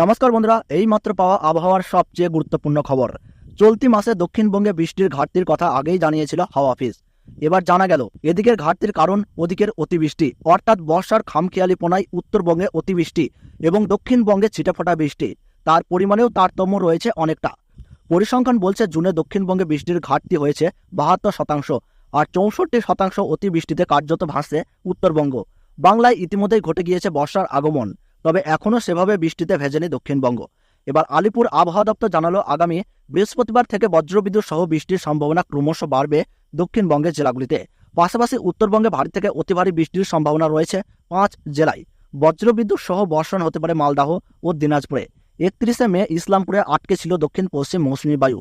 নমস্কার বন্ধুরা এই মাত্র পাওয়া আবহাওয়ার সবচেয়ে গুরুত্বপূর্ণ খবর। চলতি মাসে দক্ষিণবঙ্গে বৃষ্টির ঘাটতির কথা আগেই জানিয়েছিল হাওয়া অফিস। এবার জানা গেল, এদিকের ঘাটতির কারণ ওদিকের অতিবৃষ্টি, অর্থাৎ বর্ষার খামখেয়ালিপনায় উত্তরবঙ্গে অতিবৃষ্টি এবং দক্ষিণবঙ্গে ছিটেফোঁটা বৃষ্টি। তার পরিমাণেও তারতম্য রয়েছে অনেকটা। পরিসংখ্যান বলছে, জুনে দক্ষিণবঙ্গে বৃষ্টির ঘাটতি হয়েছে বাহাত্তর শতাংশ আর চৌষট্টি শতাংশ অতিবৃষ্টিতে কার্যত ভাসছে উত্তরবঙ্গ। বাংলায় ইতিমধ্যেই ঘটে গিয়েছে বর্ষার আগমন। তবে এখনও সেভাবে বৃষ্টিতে ভেজেনি দক্ষিণবঙ্গ। এবার আলিপুর আবহাওয়া দপ্তর জানালো, আগামী বৃহস্পতিবার থেকে বজ্রবিদ্যুৎ সহ বৃষ্টির সম্ভাবনা ক্রমশ বাড়বে দক্ষিণবঙ্গের জেলাগুলিতে। পাশাপাশি উত্তরবঙ্গে ভারী থেকে অতি ভারী বৃষ্টির সম্ভাবনা রয়েছে পাঁচ জেলায়। বজ্রবিদ্যুৎ সহ বর্ষণ হতে পারে মালদাহ ও দিনাজপুরে। একত্রিশে মে ইসলামপুরে আটকে ছিল দক্ষিণ পশ্চিম মৌসুমী বায়ু।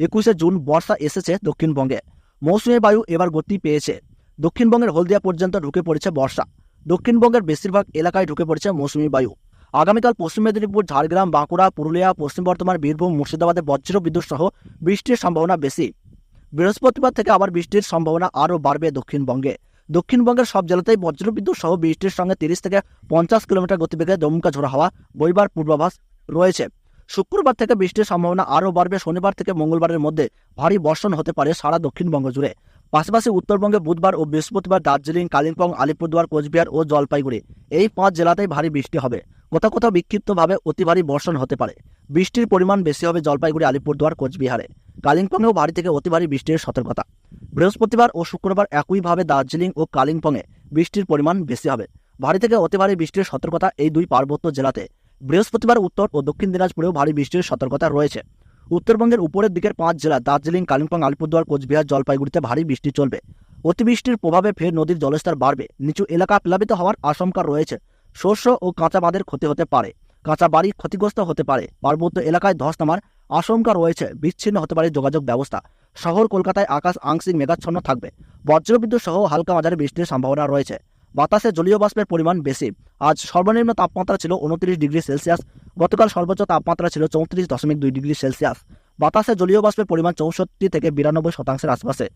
একুশে জুন বর্ষা এসেছে দক্ষিণবঙ্গে। মৌসুমী বায়ু এবার গতি পেয়েছে। দক্ষিণবঙ্গের হলদিয়া পর্যন্ত ঢুকে পড়েছে বর্ষা। দক্ষিণবঙ্গের বেশিরভাগ এলাকায় ঢুকে পড়েছে মৌসুমী বায়ু। আগামীকাল পশ্চিম মেদিনীপুর, ঝাড়গ্রাম, বাঁকুড়া, পুরুলিয়া, পশ্চিম বর্ধমান, বীরভূম, মুর্শিদাবাদে বজ্র বিদ্যুৎ সহ বৃষ্টির সম্ভাবনা বেশি। বৃহস্পতিবার থেকে আবার বৃষ্টির সম্ভাবনা আরও বাড়বে দক্ষিণবঙ্গে। দক্ষিণবঙ্গের সব জেলাতেই বজ্রবিদ্যুৎ সহ বৃষ্টির সঙ্গে তিরিশ থেকে পঞ্চাশ কিলোমিটার গতিবেগে দমকা ঝোড়া হাওয়া বইবার পূর্বাভাস রয়েছে। শুক্রবার থেকে বৃষ্টির সম্ভাবনা আরও বাড়বে, শনিবার থেকে মঙ্গলবারের মধ্যে ভারী বর্ষণ হতে পারে সারা দক্ষিণবঙ্গ জুড়ে। পাশাপাশি উত্তরবঙ্গে বুধবার ও বৃহস্পতিবার দার্জিলিং, কালিম্পং, আলিপুরদুয়ার, কোচবিহার ও জলপাইগুড়ি। এই পাঁচ জেলাতেই ভারী বৃষ্টি হবে। কোথাও কোথাও বিক্ষিপ্তভাবে অতি ভারী বর্ষণ হতে পারে। বৃষ্টির পরিমাণ বেশি হবে জলপাইগুড়ি, আলিপুরদুয়ার, কোচবিহারে। কালিম্পংয়েও ভারী থেকে অতি ভারী বৃষ্টির সতর্কতা। বৃহস্পতিবার ও শুক্রবার একইভাবে দার্জিলিং ও কালিম্পংয়ে বৃষ্টির পরিমাণ বেশি হবে। ভারী থেকে অতি ভারী বৃষ্টির সতর্কতা এই দুই পার্বত্য জেলাতে। বৃহস্পতিবার উত্তর ও দক্ষিণ দিনাজপুরেও ভারী বৃষ্টির সতর্কতা রয়েছে। উত্তরবঙ্গের উপরের দিকের পাঁচ জেলা, দার্জিলিং, কালিম্পং, আলিপুরদুয়ার, কোচবিহার, জলপাইগুড়িতে ভারী বৃষ্টি চলবে। অতিবৃষ্টির প্রভাবে ফের নদীর জলস্তর বাড়বে। নিচু এলাকা প্লাবিত হওয়ার আশঙ্কা রয়েছে। শস্য ও কাঁচা বাঁধের ক্ষতি হতে পারে। কাঁচা বাড়ি ক্ষতিগ্রস্ত হতে পারে। পার্বত্য এলাকায় ধস নামার আশঙ্কা রয়েছে। বিচ্ছিন্ন হতে পারে যোগাযোগ ব্যবস্থা। শহর কলকাতায় আকাশ আংশিক মেঘাচ্ছন্ন থাকবে। বজ্রবিদ্যুৎ সহ হালকা মাঝারি বৃষ্টির সম্ভাবনা রয়েছে। বাতাসে জলীয় বাষ্পের পরিমাণ বেশি। আজ সর্বনিম্ন তাপমাত্রা ছিল উনত্রিশ ডিগ্রি সেলসিয়াস। গতকাল সর্বোচ্চ তাপমাত্রা ছিল চৌত্রিশ দশমিক দুই ডিগ্রি সেলসিয়াস। বাতাসে জলীয় বাষ্পের পরিমাণ চৌষট্টি থেকে বিরানব্বই শতাংশের আশপাশে।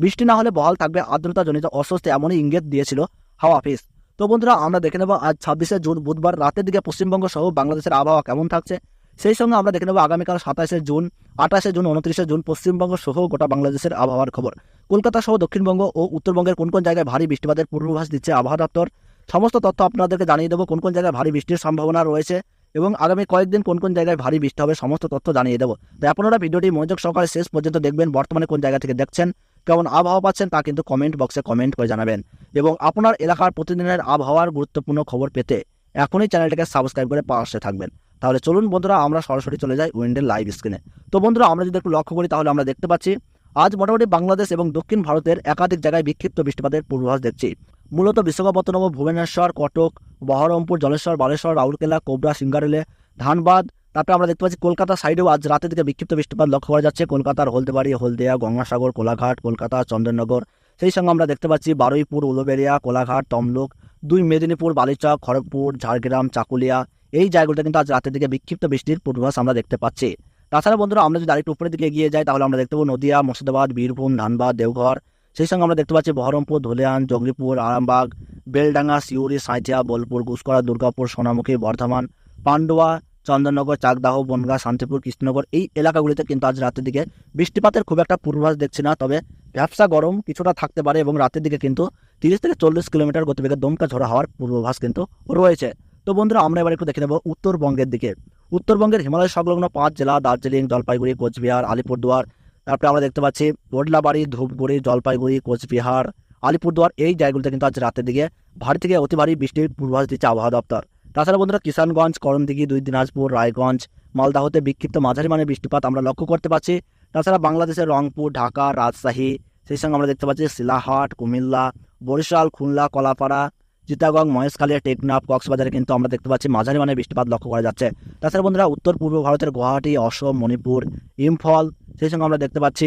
বৃষ্টি না হলে বহাল থাকবে আর্দ্রতাজনিত অস্বস্তি এমনই ইঙ্গিত দিয়েছিল হাওয়া অফিস। তো বন্ধুরা, আমরা দেখে নেব আজ ছাব্বিশে জুন, বুধবার রাতের দিকে পশ্চিমবঙ্গ সহ বাংলাদেশের আবহাওয়া কেমন থাকছে। সেই সঙ্গে আমরা দেখে নেব আগামীকাল সাতাশে জুন, আঠাশে জুন, উনত্রিশে জুন পশ্চিমবঙ্গ সহ গোটা বাংলাদেশের আবহাওয়ার খবর। কলকাতা সহ দক্ষিণবঙ্গ ও উত্তরবঙ্গের কোন কোন জায়গায় ভারী বৃষ্টিপাতের পূর্বাভাস দিচ্ছে আবহাওয়া দপ্তর? সমস্ত তথ্য আপনাদেরকে জানিয়ে দেবো কোন কোন জায়গায় ভারী বৃষ্টির সম্ভাবনা রয়েছে। এবং আগামী কয়েকদিন কোন কোন জায়গায় ভারী বৃষ্টি হবে সমস্ত তথ্য জানিয়ে দেবো। তাই আপনারা ভিডিওটি মনোযোগ সহকারে শেষ পর্যন্ত দেখবেন, বর্তমানে কোন জায়গা থেকে দেখছেন, কেমন আবহাওয়া পাচ্ছেন তা কিন্তু কমেন্ট বক্সে কমেন্ট করে জানাবেন। এবং আপনার এলাকার প্রতিদিনের আবহাওয়ার গুরুত্বপূর্ণ খবর পেতে এখনই চ্যানেলটাকে সাবস্ক্রাইব করে পাশে থাকবেন। তাহলে চলুন বন্ধুরা, আমরা সরাসরি চলে যাই উইন্ডের লাইভ স্ক্রিনে তো বন্ধুরা, আমরা যদি একটু লক্ষ্য করি, তাহলে আমরা দেখতে পাচ্ছি, আজ মোটামুটি বাংলাদেশ এবং দক্ষিণ ভারতের একাধিক জায়গায় বিক্ষিপ্ত বৃষ্টিপাতের পূর্বাভাস দেখছি। মূলত বিশাখাপত্তনম, ভুবনেশ্বর, কটক, বহরমপুর, জলেশ্বর, বালেশ্বর, রাউরকেলা, কোবরা, সিঙ্গারেলে, ধানবাদ। তারপরে আমরা দেখতে পাচ্ছি কলকাতা সাইডেও আজ রাতের দিকে বিক্ষিপ্ত বৃষ্টিপাত লক্ষ্য করা যাচ্ছে। কলকাতার হলদেবাড়ি, হলদিয়া, গঙ্গাসাগর, কোলাঘাট, কলকাতা চন্দননগর সেই সঙ্গে আমরা দেখতে পাচ্ছি বারুইপুর, উলুবেড়িয়া, কোলাঘাট, তমলুক, দুই মেদিনীপুর, বালিচক, খড়গপুর, ঝাড়গ্রাম, চাকুলিয়া। এই জায়গাগুলোতে কিন্তু আজ রাতের দিকে বিক্ষিপ্ত বৃষ্টির পূর্বাভাস আমরা দেখতে পাচ্ছি। তাছাড়া বন্ধুরা, আমরা যদি আরেকটু উপরের দিকে এগিয়ে যাই, তাহলে আমরা দেখতে পাবো নদিয়া, মুর্শিদাবাদ, বীরভূম, ধানবাদ, দেওঘর সেই সঙ্গে আমরা দেখতে পাচ্ছি বহরমপুর, ধুলিয়ান জঙ্গিপুর আরামবাগ, বেলডাঙ্গা, সিউড়ি, সাঁইথিয়া, বোলপুর গুসকরা দুর্গাপুর, সোনামুখী, বর্ধমান, পান্ডুয়া, চন্দননগর, চাকদাহ, বনগা, শান্তিপুর, কৃষ্ণনগর এই এলাকাগুলিতে কিন্তু আজ রাতের দিকে বৃষ্টিপাতের খুব একটা পূর্বাভাস দেখছি না, তবে ব্যবসা গরম কিছুটা থাকতে পারে এবং রাতের দিকে কিন্তু তিরিশ থেকে চল্লিশ কিলোমিটার গতিবেগে দমকা ঝোড়া হওয়ার পূর্বাভাস কিন্তু রয়েছে। তো বন্ধুরা, আমরা এবার একটু দেখে নেব উত্তরবঙ্গের দিকে। উত্তরবঙ্গের হিমালয় সংলগ্ন পাঁচ জেলা, দার্জিলিং, জলপাইগুড়ি, কোচবিহার, আলিপুরদুয়ার তারপরে আমরা দেখতে পাচ্ছি ওডলাবাড়ি ধূপগুড়ি, জলপাইগুড়ি, কোচবিহার, আলিপুরদুয়ার, এই জায়গাগুলিতে কিন্তু আজ রাতের দিকে ভারী থেকে অতি ভারী বৃষ্টির পূর্বাভাস দিচ্ছে আবহাওয়া দপ্তর। তাছাড়া বন্ধুরা কিষানগঞ্জ, করণদিঘি, দুই দিনাজপুর, রায়গঞ্জ, মালদাহতে বিক্ষিপ্ত মাঝারি মানের বৃষ্টিপাত আমরা লক্ষ্য করতে পারছি তাছাড়া বাংলাদেশের রংপুর, ঢাকা, রাজশাহী, সেই সঙ্গে আমরা দেখতে পাচ্ছি শিলাহাট, কুমিল্লা, বরিশাল, খুলনা, কলাপাড়া, চিটাগং মহেশখালী টেকনাফ, কক্সবাজারে কিন্তু আমরা দেখতে পাচ্ছি মাঝারি মানের বৃষ্টিপাত লক্ষ্য করা যাচ্ছে। তাছাড়া বন্ধুরা উত্তর পূর্ব ভারতের গুয়াহাটি, অসম, মণিপুর, ইম্ফল সেই সঙ্গে আমরা দেখতে পাচ্ছি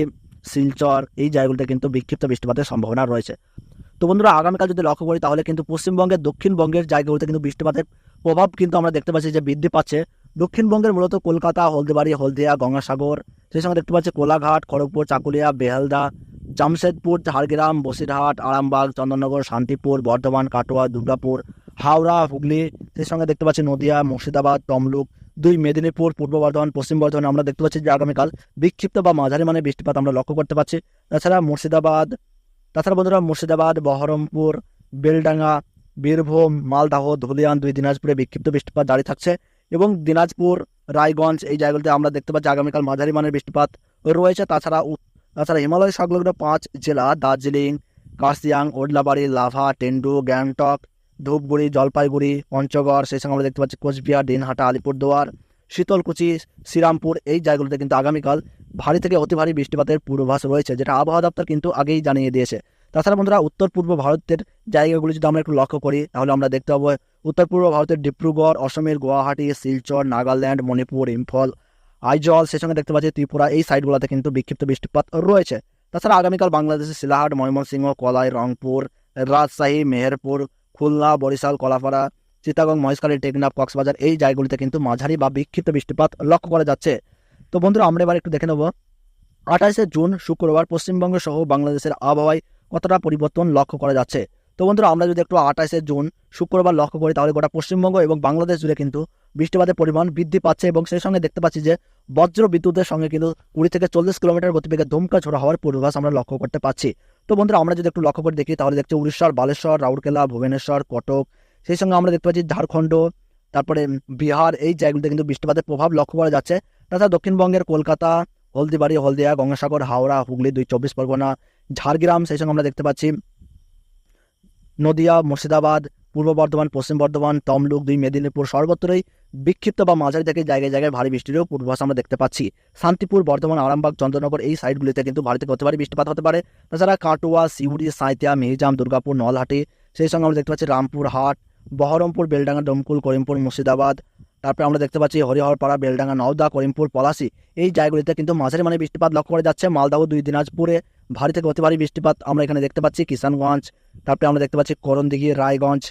শিলচর, এই জায়গাগুলিতে কিন্তু বিক্ষিপ্ত বৃষ্টিপাতের সম্ভাবনা রয়েছে। তো বন্ধুরা, আগামীকাল যদি লক্ষ্য করি, তাহলে কিন্তু পশ্চিমবঙ্গের, দক্ষিণবঙ্গের জায়গাগুলিতে কিন্তু বৃষ্টিপাতের প্রভাব কিন্তু আমরা দেখতে পাচ্ছি যে বৃদ্ধি পাচ্ছে। দক্ষিণবঙ্গের মূলত কলকাতা, হলদিবাড়ি, হলদিয়া, গঙ্গাসাগর, সেই সঙ্গে দেখতে পাচ্ছি কোলাঘাট, খড়গপুর, চাকুলিয়া বেহালদা জামশেদপুর, ঝাড়গ্রাম, বসিরহাট, আরামবাগ, চন্দননগর, শান্তিপুর, বর্ধমান, কাটোয়া দুর্গাপুর হাওড়া, হুগলি, সেই সঙ্গে দেখতে পাচ্ছি নদিয়া, মুর্শিদাবাদ, তমলুক দুই মেদিনীপুর, পূর্ব বর্ধমান, পশ্চিম বর্ধমান আমরা দেখতে পাচ্ছি যে আগামীকাল বিক্ষিপ্ত বা মাঝারি মানে বৃষ্টিপাত আমরা লক্ষ্য করতে পারছি তাছাড়া মুর্শিদাবাদ, তাছাড়া বন্ধুরা মুর্শিদাবাদ, বহরমপুর, বেলডাঙ্গা, বীরভূম, মালদাহ, ধুলিয়ান, দুই দিনাজপুরে বিক্ষিপ্ত বৃষ্টিপাত জারি থাকছে এবং দিনাজপুর, রায়গঞ্জ এই জায়গাগুলোতে আমরা দেখতে পাচ্ছি আগামীকাল মাঝারি মানের বৃষ্টিপাত রয়েছে। তাছাড়া তাছাড়া হিমালয় সংলগ্ন পাঁচ জেলা, দার্জিলিং কার্সিয়াং ওডলাবাড়ি, লাভা, টেন্ডু, গ্যাংটক ধূপগুড়ি, জলপাইগুড়ি, পঞ্চগড়, সেই সঙ্গে আমরা দেখতে পাচ্ছি কোচবিহার, দিনহাটা, আলিপুরদুয়ার, শীতলকুচি, শ্রীরামপুর, এই জায়গাগুলোতে কিন্তু আগামীকাল ভারী থেকে অতি ভারী বৃষ্টিপাতের পূর্বাভাস রয়েছে, যেটা আবহাওয়া দপ্তর কিন্তু আগেই জানিয়ে দিয়েছে। তাছাড়া বন্ধুরা, উত্তর পূর্ব ভারতের জায়গাগুলি যদি আমরা একটু লক্ষ্য করি, তাহলে আমরা দেখতে পাবো উত্তর পূর্ব ভারতের ডিব্রুগড়, অসমের গুয়াহাটি, শিলচর, নাগাল্যান্ড, মণিপুর, ইম্ফল, আইজল, সেই সঙ্গে দেখতে পাচ্ছি ত্রিপুরা, এই সাইডগুলোতে কিন্তু বিক্ষিপ্ত বৃষ্টিপাত রয়েছে। তাছাড়া আগামীকাল বাংলাদেশের শিলাহাট, ময়মনসিংহ, কলাই, রংপুর, রাজশাহী, মেহেরপুর খুলনা, বরিশাল, কলাপাড়া, চিটাগং, মহেশখালী, টেকনাফ, কক্সবাজার এই জায়গাগুলিতে কিন্তু মাঝারি বা বিক্ষিপ্ত বৃষ্টিপাত লক্ষ্য করা যাচ্ছে। তো বন্ধুরা, আমরা এবার একটু দেখে নেব আঠাশে জুন, শুক্রবার পশ্চিমবঙ্গ সহ বাংলাদেশের আবহাওয়ায় কতটা পরিবর্তন লক্ষ্য করা যাচ্ছে। তো বন্ধুরা, আমরা যদি একটু আঠাশে জুন, শুক্রবার লক্ষ্য করি, তাহলে গোটা পশ্চিমবঙ্গ এবং বাংলাদেশ জুড়ে কিন্তু বৃষ্টিপাতের পরিমাণ বৃদ্ধি পাচ্ছে এবং সেই সঙ্গে দেখতে পাচ্ছি যে বজ্র বিদ্যুতের সঙ্গে কিন্তু কুড়ি থেকে চল্লিশ কিলোমিটার গতিবেগে দমকা ঝোড়া হওয়ার পূর্বাভাস আমরা লক্ষ্য করতে পাচ্ছি। তো বন্ধুরা, আমরা যদি একটু লক্ষ্য করে দেখি, তাহলে দেখছি উড়িষ্যার বালেশ্বর, রাউরকেলা, ভুবনেশ্বর, কটক, সেই সঙ্গে আমরা দেখতে পাচ্ছি ঝাড়খণ্ড, তারপরে বিহার, এই জায়গাগুলিতে কিন্তু বৃষ্টিপাতের প্রভাব লক্ষ্য করা যাচ্ছে। তাছাড়া দক্ষিণবঙ্গের কলকাতা, হলদিবাড়ি, হলদিয়া, গঙ্গাসাগর, হাওড়া, হুগলি, দুই চব্বিশ পরগনা, ঝাড়গ্রাম, সেই সঙ্গে আমরা দেখতে পাচ্ছি নদিয়া, মুর্শিদাবাদ পূর্ব বর্ধমান, পশ্চিম বর্ধমান, তমলুক, দুই মেদিনীপুর সর্বত্রই বিক্ষিপ্ত বা মাঝারি থেকে জায়গায় জায়গায় ভারী বৃষ্টিরও পূর্বাভাস আমরা দেখতে পাচ্ছি। শান্তিপুর, বর্ধমান, আরামবাগ, চন্দ্রনগর এই সাইডগুলিতে কিন্তু ভারী থেকে হতে পারে বৃষ্টিপাত হতে পারে। তাছাড়া কাটোয়া সিউড়ি সাঁইতিয়া মিহিজাম, দুর্গাপুর, নলহাটি, সেই সঙ্গে আমরা দেখতে পাচ্ছি রামপুর, হাট, বহরমপুর, বেলডাঙ্গা, ডমকুল, করিমপুর, মুর্শিদাবাদ, তারপরে আমরা দেখতে পাচ্ছি হরিহরপাড়া, বেলডাঙ্গা, নওদা, করিমপুর, পলাশি। এই জায়গাগুলিতে কিন্তু মাঝারি মানে বৃষ্টিপাত লক্ষ্য করা যাচ্ছে। মালদাহ, দুই দিনাজপুরে ভারী থেকে অতি বৃষ্টিপাত আমরা এখানে দেখতে পাচ্ছি। কিষানগঞ্জ, তারপরে আমরা দেখতে পাচ্ছি করণদিঘি, রায়গঞ্জ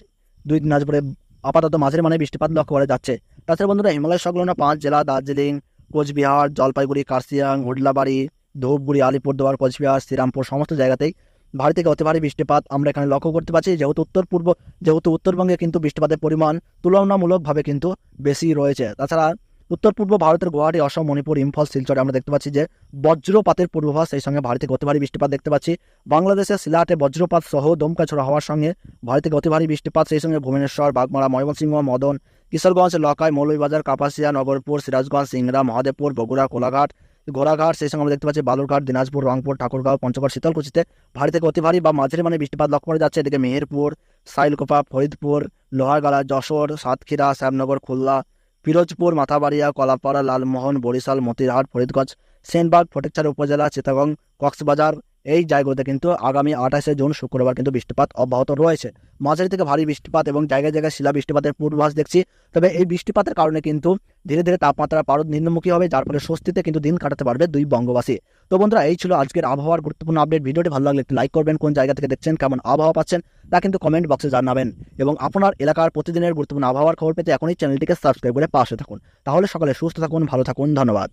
দুই দিনাজপুরে আপাতত মাঝের মানে বৃষ্টিপাত লক্ষ্য করা যাচ্ছে। তাছাড়া বন্ধুরা, হিমালয় সংলগ্ন পাঁচ জেলা দার্জিলিং, কোচবিহার, জলপাইগুড়ি কার্সিয়াং হুডলাবাড়ি, ধূপগুড়ি, আলিপুরদুয়ার, কোচবিহার, শ্রীরামপুর সমস্ত জায়গাতেই ভারী থেকে অতি ভারী বৃষ্টিপাত আমরা এখানে লক্ষ্য করতে পারছি। যেহেতু উত্তর পূর্ব, যেহেতু উত্তরবঙ্গে কিন্তু বৃষ্টিপাতের পরিমাণ তুলনামূলকভাবে কিন্তু বেশি রয়েছে। তাছাড়া উত্তর পূর্ব ভারতের গুয়াহাটি, অসম, মণিপুর, ইম্ফল, শিলচরে, আমরা দেখতে পাচ্ছি যে বজ্রপাতের পূর্বাভাস সেই সঙ্গে ভারী থেকে অতি ভারী বৃষ্টিপাত দেখতে পাচ্ছি। বাংলাদেশের সিলাটে বজ্রপাত সহ দমকা ছোড়া হওয়ার সঙ্গে ভারী থেকে ভারী বৃষ্টিপাত, সেই সঙ্গে ভুবনেশ্বর, বাগমারা, ময়মনসিংহ, মদন, কিশোরগঞ্জ, লকাই, মৌলভীবাজার, কাপাসিয়া, নগরপুর, সিরাজগঞ্জ, সিংড়া, মহাদেবপুর, বগুড়া, কোলাঘাট ঘোড়াঘাট সেই সঙ্গে আমরা দেখতে পাচ্ছি বালুরঘাট, দিনাজপুর, রংপুর, ঠাকুরগাঁও, পঞ্চগড়, শীতলকুচিতে ভারী থেকে ভারী বা মাঝারি মানে বৃষ্টিপাত লক্ষ্য করা যাচ্ছে। এদিকে মেহেরপুর, সাইলকোপা, ফরিদপুর লোহারগালা যশোর, সাতক্ষীরা, শ্যামনগর, খুলনা পিরোজপুর মাথাবাড়িয়া কলাপাড়া লালমোহন বরিশাল মতিরহাট ফরিদগঞ্জ সেনবাগ ফটেকচার উপজেলা চিতাগং কক্সবাজার এই জায়গাগুলোতে কিন্তু আগামী আঠাশে জুন, শুক্রবার কিন্তু বৃষ্টিপাত অব্যাহত রয়েছে। মাঝারি থেকে ভারী বৃষ্টিপাত এবং জায়গায় জায়গায় শিলা বৃষ্টিপাতের পূর্বাভাস দেখছি। তবে এই বৃষ্টিপাতের কারণে কিন্তু ধীরে ধীরে তাপমাত্রা পারদ নিম্নমুখী হবে, যার ফলে স্বস্তিতে কিন্তু দিন কাটাতে পারবে দুই বঙ্গবাসী। তো বন্ধুরা, এই ছিল আজকের আবহাওয়ার গুরুত্বপূর্ণ আপডেট। ভিডিওটি ভালো লাগলে একটু লাইক করবেন, কোন জায়গা থেকে দেখছেন, কেমন আবহাওয়া পাচ্ছেন, তা কিন্তু কমেন্ট বক্সে জানাবেন। এবং আপনার এলাকার প্রতিদিনের গুরুত্বপূর্ণ আবহাওয়ার খবর পেতে এখনই চ্যানেলটিকে সাবস্ক্রাইব করে পাশে থাকুন। তাহলে সকালে সুস্থ থাকুন, ভালো থাকুন, ধন্যবাদ।